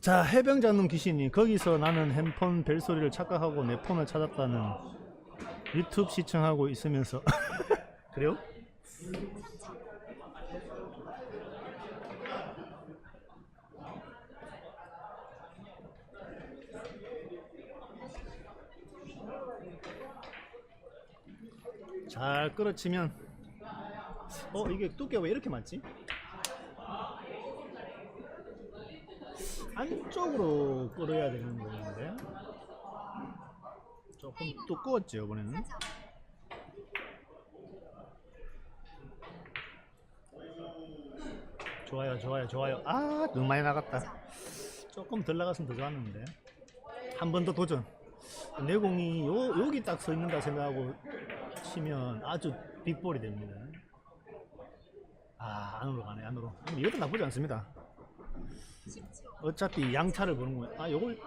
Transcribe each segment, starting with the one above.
자 해병자 놈 귀신이 거기서 나는 핸폰 벨소리를 착각하고 내 폰을 찾았다는 유튜브 시청하고 있으면서 그래요? 잘 끌어치면 어 이게 두께가 왜 이렇게 많지? 안쪽으로 끌어야 되는 거였는데 조금 두꺼웠죠 이번에는. 4점 좋아요 좋아요 좋아요. 아 너무 많이 나갔다. 조금 덜 나갔으면 더 좋았는데. 한 번 더 도전. 내공이 요, 여기 딱 서 있는다 생각하고 치면 아주 빅볼이 됩니다. 아 안으로 가네 안으로. 이것도 나쁘지 않습니다. 10초 어차피 양차를 보는 거야. 아, 요걸,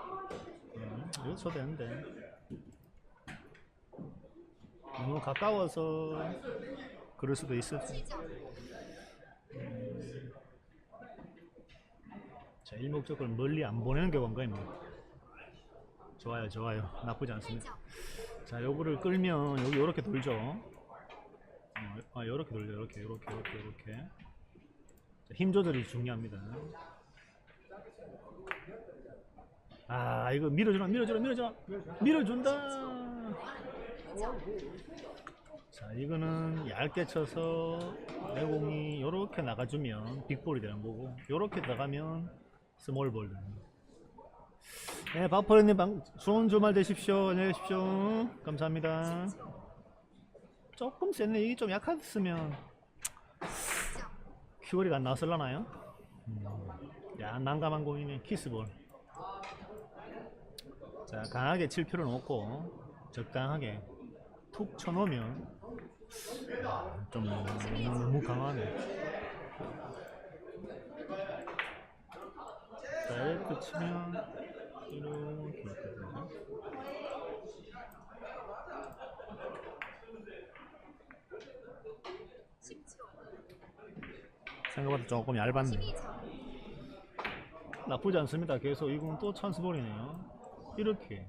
음, 이거 쳐도 되는데. 너무 가까워서 그럴 수도 있어. 7점 자, 일목적으로 멀리 안 보내는 게 원가입니다. 좋아요, 좋아요. 나쁘지 않습니다. 8점 자, 요거를 끌면 여기 요렇게 돌죠. 어, 아, 요렇게 돌려, 요렇게, 요렇게, 요렇게, 요렇게. 자, 힘 조절이 중요합니다. 아, 이거 밀어주나, 밀어주나, 밀어주나, 밀어준다. 자, 이거는 얇게 쳐서 내공이 요렇게 나가주면 빅볼이 되는 거고, 요렇게 나가면 스몰볼. 네, 바퍼님 방, 좋은 주말 되십시오. 안녕히 계십시오. 감사합니다. 조금 셌네. 이게 좀 약했으면 10점 큐어리가 안 나왔을라나요? 음, 야, 난감한 공이네. 키스볼. 자, 강하게 칠 필요는 없고, 적당하게 툭 쳐놓으면, 야, 좀 너무 강하네. 자, 이렇게 치면, 이렇게 초 생각보다 조금 얇았네. 12점 나쁘지 않습니다. 계속 이건 또 찬스볼이네요. 이렇게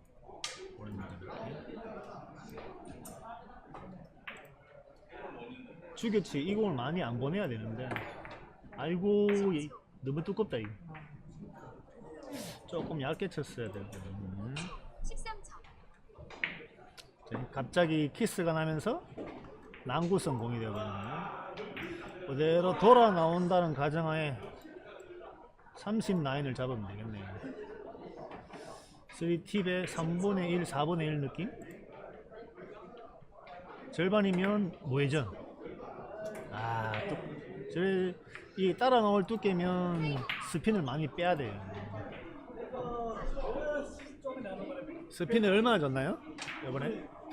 보냅니다. 이렇게. 주교치. 이 공을 많이 안 보내야 되는데. 아이고 얘, 너무 두껍다 이거. 조금 얇게 쳤어야 13점 자, 갑자기 키스가 나면서 난구성 공이 되거든요. 그대로 돌아 나온다는 가정하에 39을 잡으면 되겠네요. 3팁의 3분의 1, 4분의 1 느낌? 절반이면 무회전 아, 또, 저, 이 따라 나올 두께면 스핀을 많이 빼야 돼요 스핀을 얼마나 줬나요? 이번에?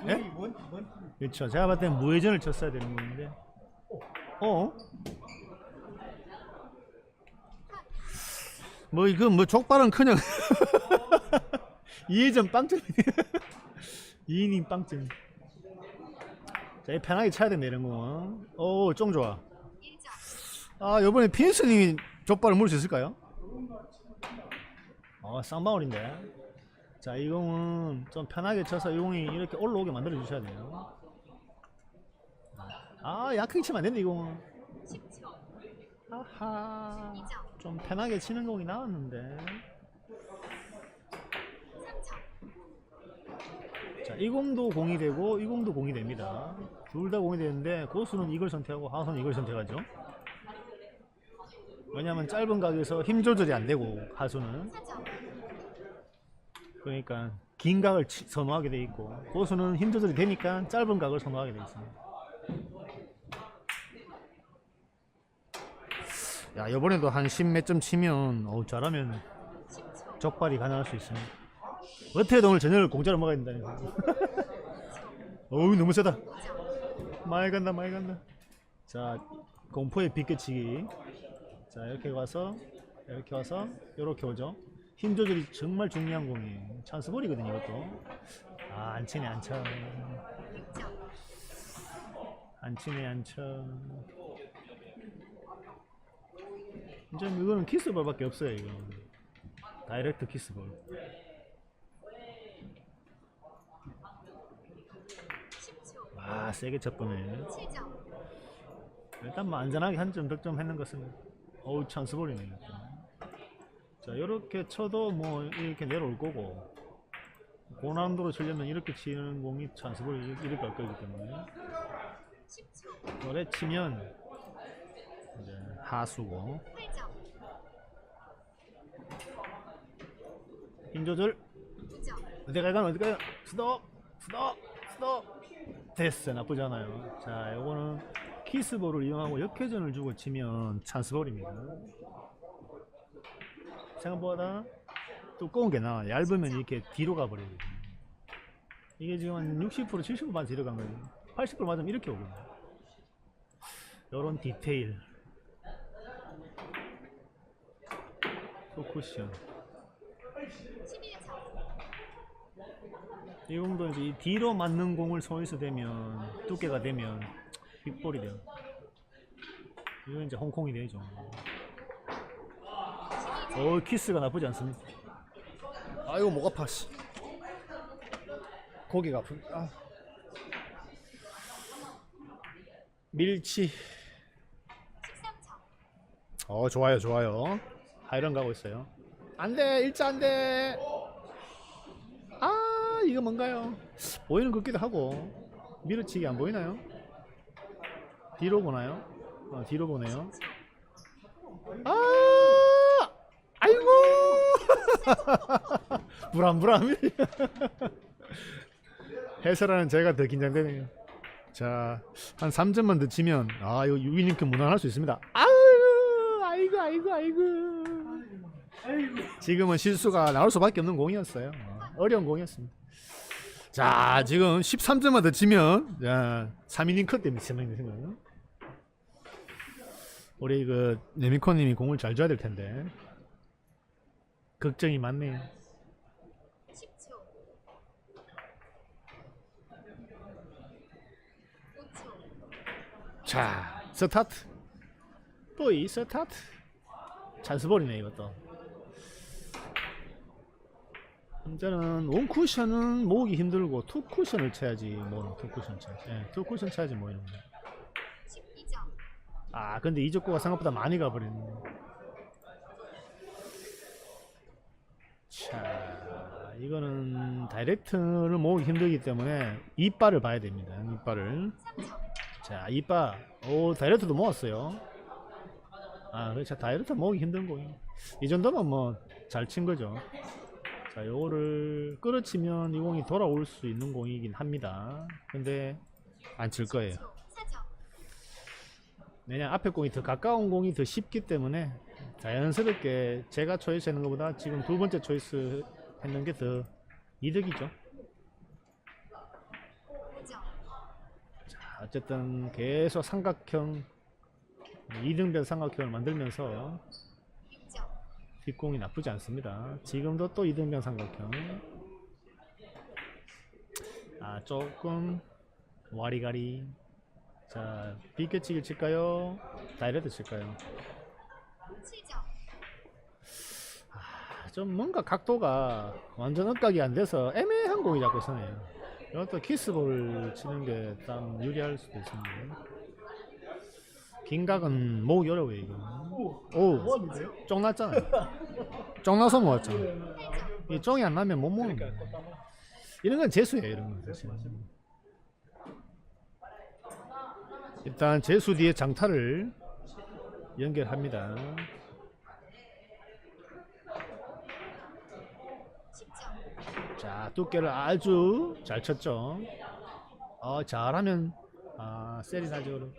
예? 이번, 이번. 그렇죠. 제가 봤을 땐 무회전을 쳤어야 되는 건데. 어? 뭐 이거 뭐 족발은 그냥 2회전 빵점 2이닝 빵점 자, 이 편하게 쳐야 된다 이런 거. 오, 쫑 좋아. 1점 아, 요번에 핀스님이 족발을 물을 수 있을까요? 어, 쌍방울인데. 자, 이 공은 좀 편하게 쳐서 이 공이 이렇게 올라오게 만들어 주셔야 돼요. 아, 약하게 치면 안 된다, 이 공은. 10초 아하. 2점 좀 편하게 치는 공이 나왔는데. 3점 자, 이 공도 공이 되고, 이 공도 공이 됩니다. 둘 다 공이 되는데, 고수는 이걸 선택하고, 하수는 이걸 선택하죠. 왜냐면 짧은 각에서 힘 조절이 안 되고, 하수는. 4점 그러니까 긴 각을 치- 선호하게 돼 있고 고수는 힘 조절이 되니까 짧은 각을 선호하게 돼 있습니다. 야 이번에도 한 10몇 점 치면 어우 잘하면 10초. 적발이 가능할 수 있습니다. 어떻게든 오늘 저녁을 공짜로 먹어야 된다니까. 어우 너무 세다. 5점. 많이 간다 많이 간다. 자 공포의 비껴치기. 자 이렇게 와서 이렇게 와서 이렇게 오죠. 힘 조절이 정말 중요한 공이에요. 찬스볼이거든요 이것도. 아 안 치네 안 쳐. 6점. 안 치네 안 쳐. 이제 이거는 키스볼 밖에 없어요 이거. 다이렉트 키스볼. 10초. 아 세게 쳤보네. 7점. 일단 뭐 안전하게 한 점 득점 했는 것은 어우 찬스볼이네 이것도. 자 이렇게 쳐도 뭐 이렇게 내려올 거고 고난도로 치려면 이렇게 치는 공이 찬스볼이 이렇게 갈 거기 때문에 10초. 오래 치면 이제 하수고 8점. 힘 조절 9점. 어디 갈까요 어디 가요 스톱 스톱 스톱 됐어. 나쁘지 않아요. 자 요거는 키스볼을 이용하고 역회전을 주고 치면 찬스볼입니다. 생각보다 두꺼운 게 나와 얇으면 이렇게 뒤로 가버리거든요. 이게 지금 한 60% 70%만 뒤로 간 거예요. 80% 맞으면 이렇게 오거든요. 요런 디테일. 포쿠션 이 정도 이제 이 뒤로 맞는 공을 손에서 대면 두께가 되면 빅볼이 돼요. 이건 이제 홍콩이 되죠. 어 키스가 나쁘지 않습니다. 아이고 목 아파 씨. 고기가 아프. 아. 밀치. 13점. 어 좋아요 좋아요. 하이런 가고 있어요. 안돼 일자 안돼. 아 이거 뭔가요? 보이는 것 같기도 하고 밀어치기 안 보이나요? 뒤로 보나요? 어, 뒤로 보네요. 아 아이고 불안불안 해설하는 제가 더 긴장되네요. 자, 한 3점만 더 치면 아, 이거 유기님께 무난할 수 있습니다. 아유, 아이고, 아이고, 아이고. 지금은 실수가 나올 수밖에 없는 공이었어요. 어, 어려운 공이었습니다. 자, 지금 13점만 더 치면 자, 3이닝 컷 됩니다. 3이닝 생각. 우리 그 네미코 님이 공을 잘 줘야 될 텐데 걱정이 많네요. 10초. 5초. 자, 스타트. 또 이 스타트. 찬스볼이네 이것도. 이제는 원 쿠션은 모으기 힘들고 투 쿠션을 쳐야지 뭐 투 쿠션 쳐야지. 예, 투 쿠션 쳐야지 뭐 이런 거. 12점. 아, 근데 이적구가 생각보다 많이 가버리네. 자, 이거는 다이렉트를 모으기 힘들기 때문에 이빨을 봐야 됩니다. 이빨을. 3점. 자, 이빠. 오, 다이렉트도 모았어요. 아, 그렇죠. 다이렉트 모으기 힘든 거예요. 이 정도면 뭐, 잘 친 거죠. 자, 요거를 끌어치면 이 공이 돌아올 수 있는 공이긴 합니다. 근데, 안 칠 거예요. 4점. 왜냐, 앞에 공이 더 가까운 공이 더 쉽기 때문에, 자연스럽게 제가 초이스 하는 것보다 지금 두 번째 초이스 했는 게 더 이득이죠. 5점. 자, 어쨌든 계속 삼각형, 이등변 삼각형을 만들면서 6점. 뒷공이 나쁘지 않습니다. 지금도 또 이등변 삼각형. 아 조금 와리가리. 자 비껴치기 칠까요? 다이렉트 칠까요? 7점. 아, 좀 뭔가 각도가 완전 억각이 안 돼서 애매한 공이 자꾸 서네요. 이것도 키스볼 치는 게 딱 유리할 수도 있습니다. 긴 각은 모으기 어려워요 이거. 오? 쫑 났잖아요. 쫑 나서. 8점. 이 쫑이 안 나면 못 모으는 거야. 이런 건 재수예요, 이런 건 사실. 일단 재수 뒤에 장타를 연결합니다. 10점. 자, 두께를 아주 잘 쳤죠. 어, 잘하면 아, 셀이 나죠. 그럼.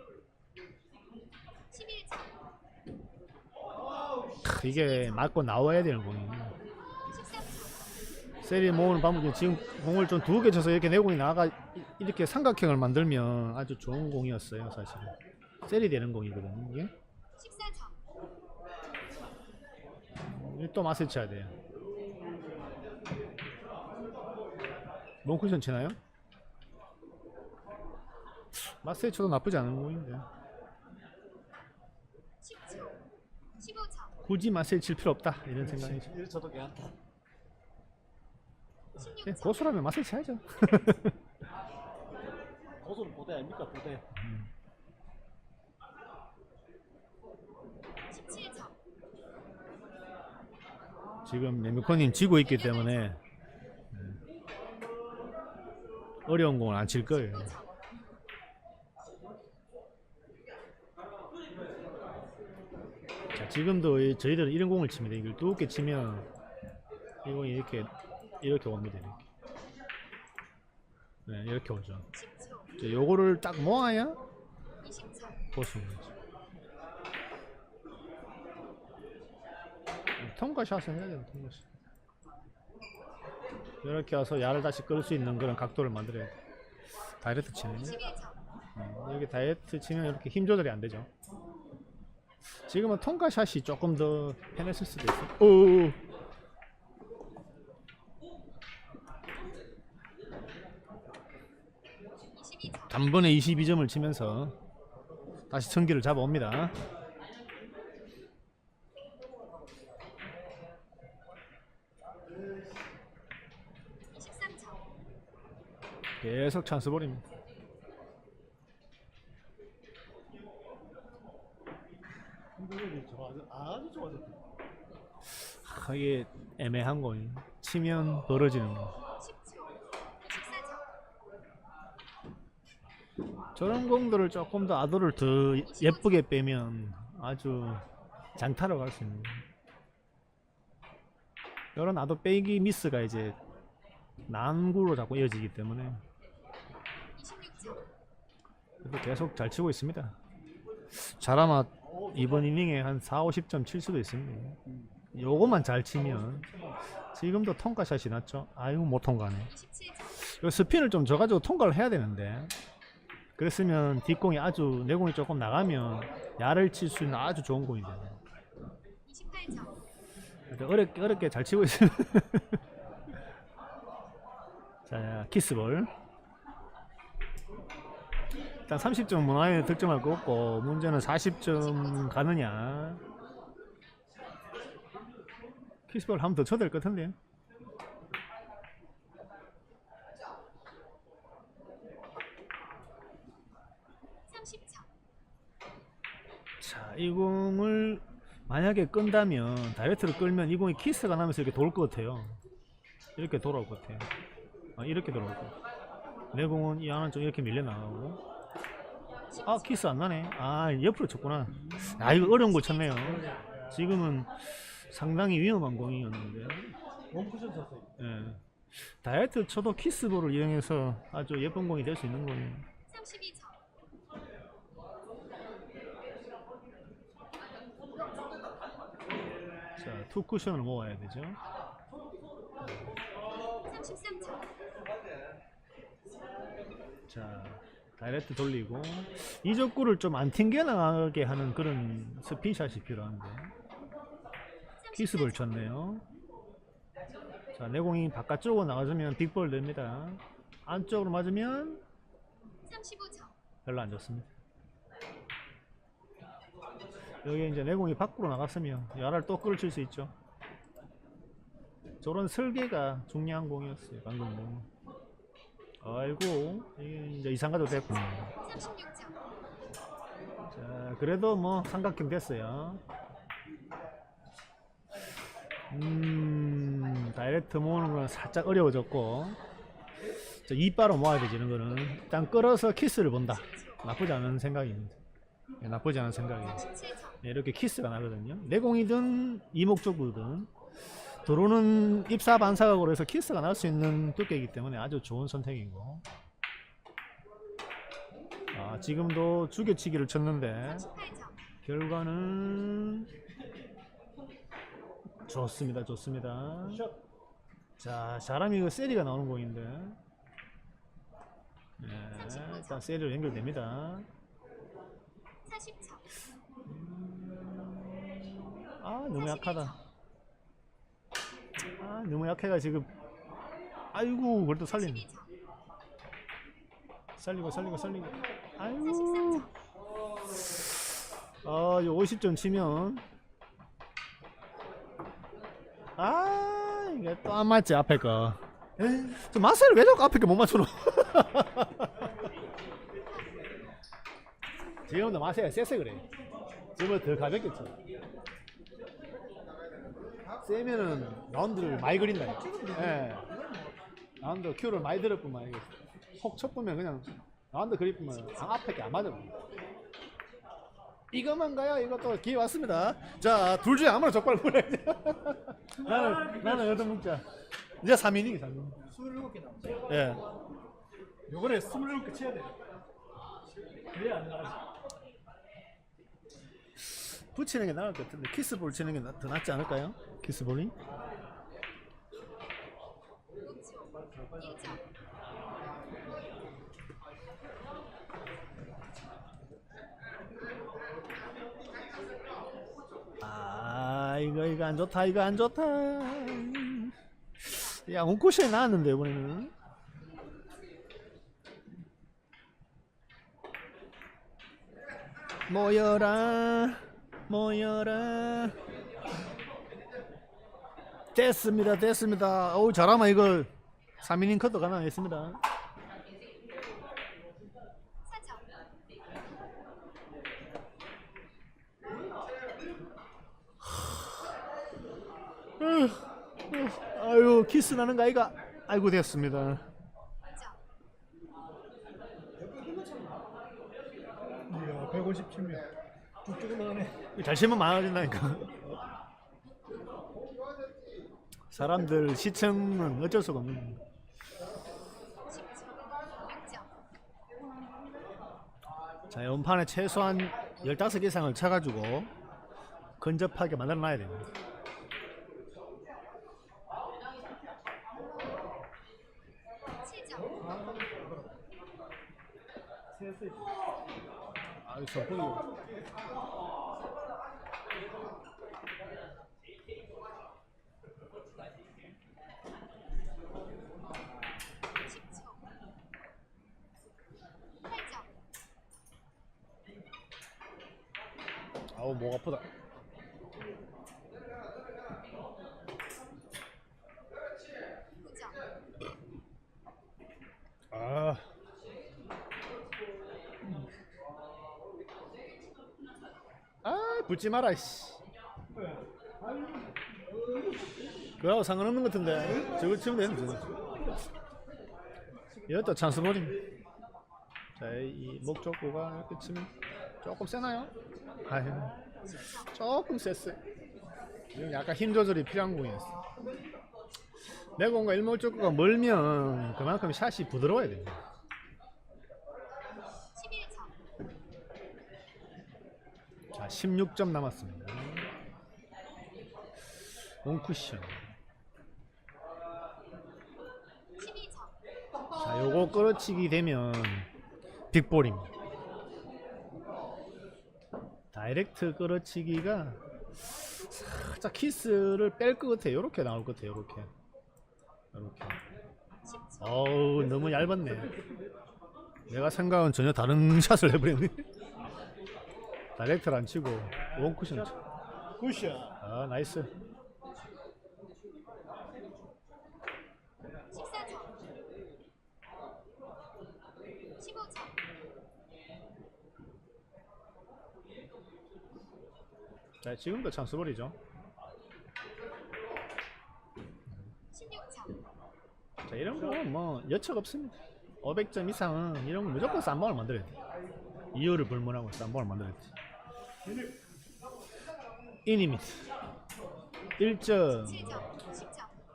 11점. 이게 맞고 나와야 되는 공이에요. 13점. 세리 모으는 방법이 지금 공을 좀두개 쳐서 이렇게 내공이 나가 이- 이렇게 삼각형을 만들면 아주 좋은 공이었어요 사실은 세리 되는 공이거든요 이게 14점. 이거 또 맛을 쳐야 돼요 롱쿠션 치나요? 맛을 쳐도 나쁘지 않은 공인데 10초. 15점. 굳이 맛을 칠 필요 없다 이런 생각이 이래 저도 괜찮다. 네, 16점. 고수라면 맛을 쳐야죠 고소는 보대 아닙니까 보대. 17점. 지금 메미코님 지고 있기 때문에 네. 어려운 공을 안 칠 거예요 15점. 지금도 이- 저희들은 이런 공을 칩니다. 이걸 두껍게 치면 이 공이 이렇게 이렇게 옵니다. 이렇게. 네, 이렇게 오죠. 10초. 자, 요거를 딱 모아야 20점. 보수는 거죠. 통과샷은 해야 돼요. 통과샷. 이렇게 와서 야를 다시 끌 수 있는 그런 각도를 만들어야 돼. 다이렉트 치는. 21점. 음, 여기 다이어트 치면 이렇게 힘 조절이 안 되죠. 지금은 통과샷이 조금 더 편했을 수도 있어. 오. 22점. 단번에 22점을 치면서 다시 청기를 잡아옵니다. 계속 찬스 볼입니다. 좋아져. 아주 좋아졌다. 아, 이게 애매한 거예요. 치면 벌어지는 거. 10초. 14점. 저런 공들을 조금 더 아도를 더 예쁘게 빼면 아주 장타로 갈 수 있는 거예요. 이런 아도 빼기 미스가 이제 난구로 자꾸 이어지기 때문에 26점. 그래도 계속 잘 치고 있습니다. 잘하면 이번 이닝에 한 4, 50점 칠 수도 있습니다. 요거만 잘 치면 지금도 통과샷이 났죠. 아이고 못 통과네. 27점. 요 스핀을 좀 줘가지고 통과를 해야 되는데 그랬으면 뒷공이 아주 내공이 조금 나가면 야를 칠 수 있는 아주 좋은 28점. 그래도 어렵게 어렵게 잘 치고 있어요. 자 키스볼 일단 30점 문화에 득점할 거 없고 문제는 40점 가느냐 키스볼 한번 더 쳐야 될 것 같은데 30점. 자, 이 공을 만약에 끈다면 다이렉트를 끌면 이 공이 키스가 나면서 이렇게 돌 것 같아요. 이렇게 돌아올 것 같아요. 아, 이렇게 돌아올 것 같아요. 내 공은 이 안은 좀 이렇게 밀려 나가고. 아, 키스 안 나네. 아, 옆으로 쳤구나. 아, 이거 어려운 걸 쳤네요. 지금은 상당히 위험한 공이었는데. 원쿠션 쳤어요. 예. 다이렉트 쳐도 키스볼을 이용해서 아주 예쁜 공이 될 수 있는 거예요. 32점. 자, 투 쿠션을 모아야 되죠. 33점. 자, 다이렉트 돌리고 이적구를 좀 안 튕겨 나가게 하는 그런 스피샷이 필요한데 키스볼 쳤네요. 자, 내공이 바깥쪽으로 나가주면 빅볼 됩니다. 안쪽으로 맞으면 35점. 별로 안 좋습니다. 여기 이제 내공이 밖으로 나갔으면 야를 또 끌어칠 수 있죠. 저런 설계가 중요한 공이었어요. 방금 공. 아이고 이제 이상가도. 36점. 자, 그래도 뭐 삼각형 됐어요. 음, 다이렉트 모으는 건 살짝 어려워졌고, 자, 이빠로 모아야 되지, 이런 거는. 일단 끌어서 키스를 본다. 나쁘지 않은 생각입니다. 예, 나쁘지 않은 생각이에요. 37점. 예, 이렇게 키스가 나거든요. 내공이든 이목적이든 들어오는 입사 반사각으로 해서 키스가 날 수 있는 두께이기 때문에 아주 좋은 선택이고. 아, 지금도 죽여치기를 쳤는데 38점. 결과는 좋습니다, 좋습니다. 샷. 자, 사람이 그 세리가 나오는 공인데. 네, 일단 세리로 연결됩니다. 40초. 아, 너무 약하다. 아, 너무 약해가 지금. 아이고, 그래도. 12초. 살리고, 살리고, 살리고. 아이고. 43초. 아, 이 50점 치면. 아, 이게 또 안 맞지, 앞에 거. 저 마세를 왜 자꾸 앞에 거 못 맞추노? 지금도 마세가 세서 그래. 지금은 더 가볍게 쳐. 세면은 라운드를 많이 그린다. 예. 라운드 큐를 많이 들었구만. 혹 쳤보면 그냥 라운드 그리면 앞에 게 안 맞아. 이것만 가요. 이것도 기회 왔습니다. 자, 둘 중에 아무나 족발 보내야지. 나는 나는 여덟 먹자. 이제 3인이기 3인. 27개 남았어. 예. 요번에 27개 쳐야 돼. 그래야 안 나가지. 붙이는 게 나을 것 같은데 키스볼 치는 게 더 낫지 않을까요? 키스볼이? 5초. 1점. 아 이거 이거 안 좋다 이거 안 좋다. 야 온쿠션이 나왔는데 이번에는. 모여라 모여라 됐습니다 됐습니다 어우 잘하면 이거 3이닝 컷도 가능하겠습니다 4점. 아유 키스 나는 거 아이가 아이고 됐습니다 2점. 이야, 157명. 쭉쭉 나가네. 잘 치면 많아진다니까 사람들 시청은 어쩔 수가 없는 거야. 10초. 6점. 자 연판에 최소한 15개 이상을 쳐가지고 근접하게 만들어 놔야 됩니다 7점. 초 8점. 아우 목 아프다 9점. 아 아, 붙지 마라, 씨. 그거하고 상관없는 것 같은데. 저거 치면 되는데. 이것도 찬스볼임. 자, 이목 좁고가 이렇게 치면 조금 세나요? 아유, 조금 셌어요. 이건 약간 힘 조절이 필요한 공이었어. 내공과 일목 좁고가 멀면 그만큼 샷이 부드러워야 됩니다. 11점. 자, 16점 남았습니다. 12점. 자, 요거 끌어치기 되면 빅볼입니다. 다이렉트 끌어치기가 살짝 키스를 뺄 것 같아요. 요렇게 나올 것 같아요. 요렇게. 요렇게. 10초. 어우, 너무 얇았네. 내가 생각은 전혀 다른 샷을 해버렸네. 다이렉트를 안 치고 원쿠션 치. 굿샷. 아, 나이스. 14점. 15점. 자, 지금도 찬스볼이죠. 16점. 자, 이런 거뭐 여척 없습니다. 500점 이상은 이런 거 무조건 쌈방을 만들어야 돼. 이유를 불문하고 쌈방을 만들어야 돼. 인입니다. 1점. 7점. 10점.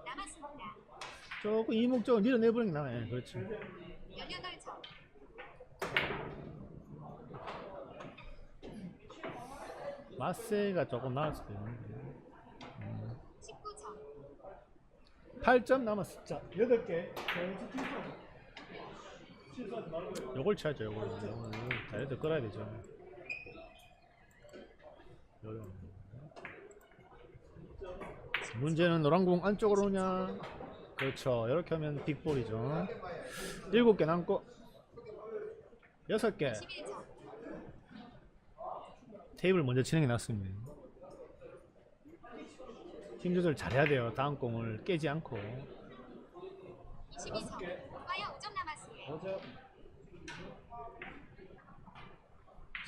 남았습니다. 조금 이목적으로 밀어내버리는 게 나아요. 예, 그렇지. 18점. 마세가 조금 나을 수도 있는데. 8점 남았어. 자, 8개. 실수하지 말고요. 요걸 쳐야죠, 요걸. 요걸 자네들 끌어야 되죠. 문제는 노란 공 안쪽으로 오냐? 그렇죠. 이렇게 하면 빅볼이죠. 7개 남고 6개. 11점. 테이블 먼저 치는 게 낫습니다. 힘 조절 잘해야 돼요. 다음 공을 깨지 않고. 22점. 과야 5점 남았습니다. 보자.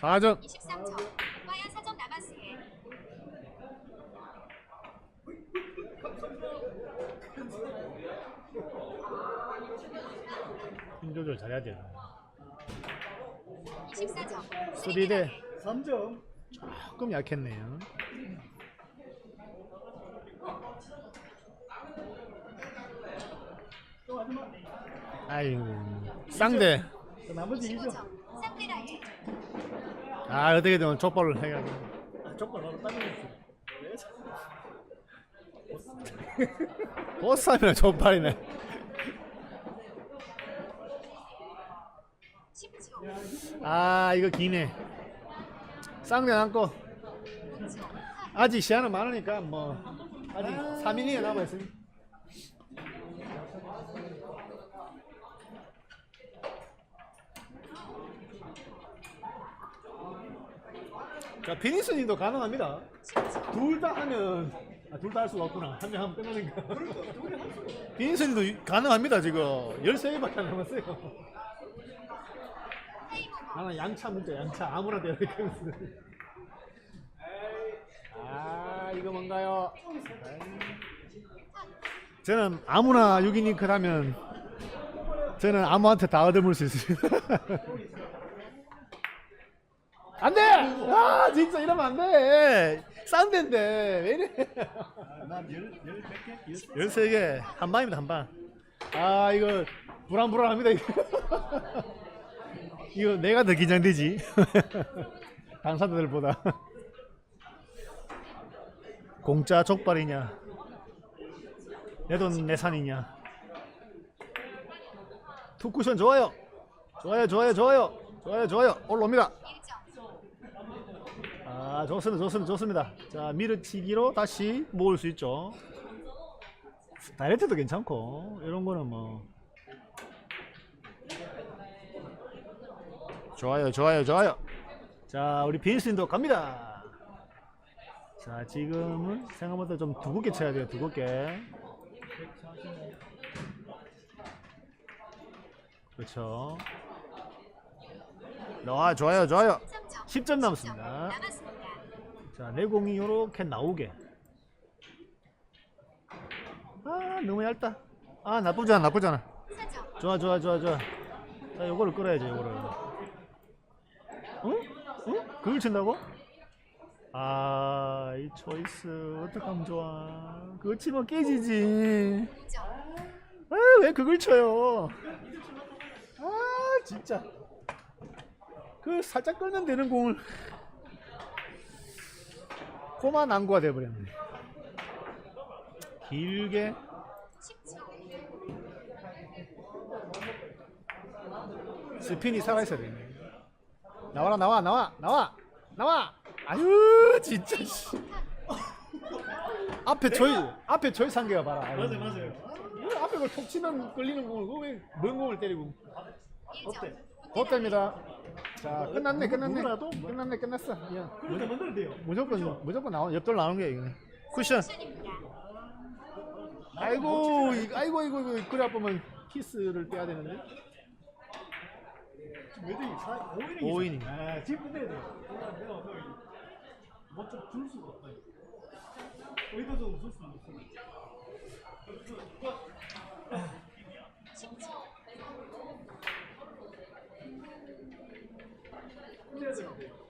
4점. 23점. 과야 4점 남았습니다. 힘 조절 잘해야 돼요. 24점. 수비 대 3점. 조금 약했네요. 또. 아이고 쌍대. 자, 나머지 2점. 25점. 상대라에 아 어떻게든 족발을 해가지고. 아, 족발 바로 따내겠어. 보쌈이랑 족발이네. 10초. 아 이거 기네. 남고 5초. 아직 시간은 많으니까 뭐 아직 3인이 남아 있으니. 자 피니스님도 가능합니다. 10초. 둘다 하면 아, 둘 다 할 수가 없구나. 한 명 하면 끝나니까. 빈슨도 이- 가능합니다 지금. 13개밖에 안 남았어요. 나는 양차 문자 양차 아무나 돼야 될아 이거 뭔가요? 저는 아무나 6인 잉크 하면 저는 아무한테 다 얻어물 수 있습니다. 안 돼! 아 진짜 이러면 안 돼! 싼 데인데 왜 이래? 난 10, 10개? 13개 한 방입니다 한 방. 아 이거 불안불안합니다 이거. 이거 내가 더 긴장되지. 당사자들보다. 공짜 족발이냐? 내 돈 내산이냐? 투쿠션 좋아요. 좋아요 좋아요 좋아요 좋아요 좋아요 올라옵니다. 1점. 아 좋습니다 좋습니다 좋습니다 자 미르치기로 다시 모을 수 있죠 다이렉트도 괜찮고 이런 거는 뭐 좋아요 좋아요 좋아요 자 우리 빈스님도 갑니다 자 지금은 생각보다 좀 두껍게 쳐야 돼요 두껍게 그렇죠 아 좋아요 좋아요 3점. 10점 남았습니다. 자, 내 공이 요렇게 나오게. 아, 너무 얇다. 아, 나쁘지 않아, 나쁘지 않아. 4점. 좋아, 좋아, 좋아, 좋아. 자, 요거를 끌어야지, 요거를. 응? 응? 그걸 친다고? 아, 이 초이스 어떡하면 좋아. 그거 치면 깨지지. 2점. 아, 왜 그걸 쳐요? 아, 진짜. 그 살짝 끌면 되는 공을 꼬마 난구가 돼버렸네. 길게 10초. 스핀이 살아있어야 되네. 나와라, 나와, 나와, 나와, 나와. 아유, 진짜. 씨. 앞에 저희, 앞에 저희 상계가 봐라. 아유. 맞아요, 맞아요. 이거 앞에 걸 톡 치면 끌리는 공을 그거 왜먼 공을 때리고. 1점. 헛됩니다. 자, 끝났네, 끝났네. 누구라도? 끝났네, 끝났어. 야, 그렇게 만들면 돼요. 무조건, 무조건 나오, 옆돌 나오는 게 이거. 쿠션. 아이고, 이- 아이고, 아이고, 이거 그래 보면 키스를 떼야 되는데. 몇 등이? 5인이 오 이닝. 아, 지금 끝내야 돼요. 내가 어떻게 뭐좀 줄 수가 없다. 의도적으로 줄 수는 없어. 10초. 끝내야 되는데.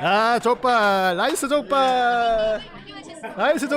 아, 족발. 나이스 족발. 나이스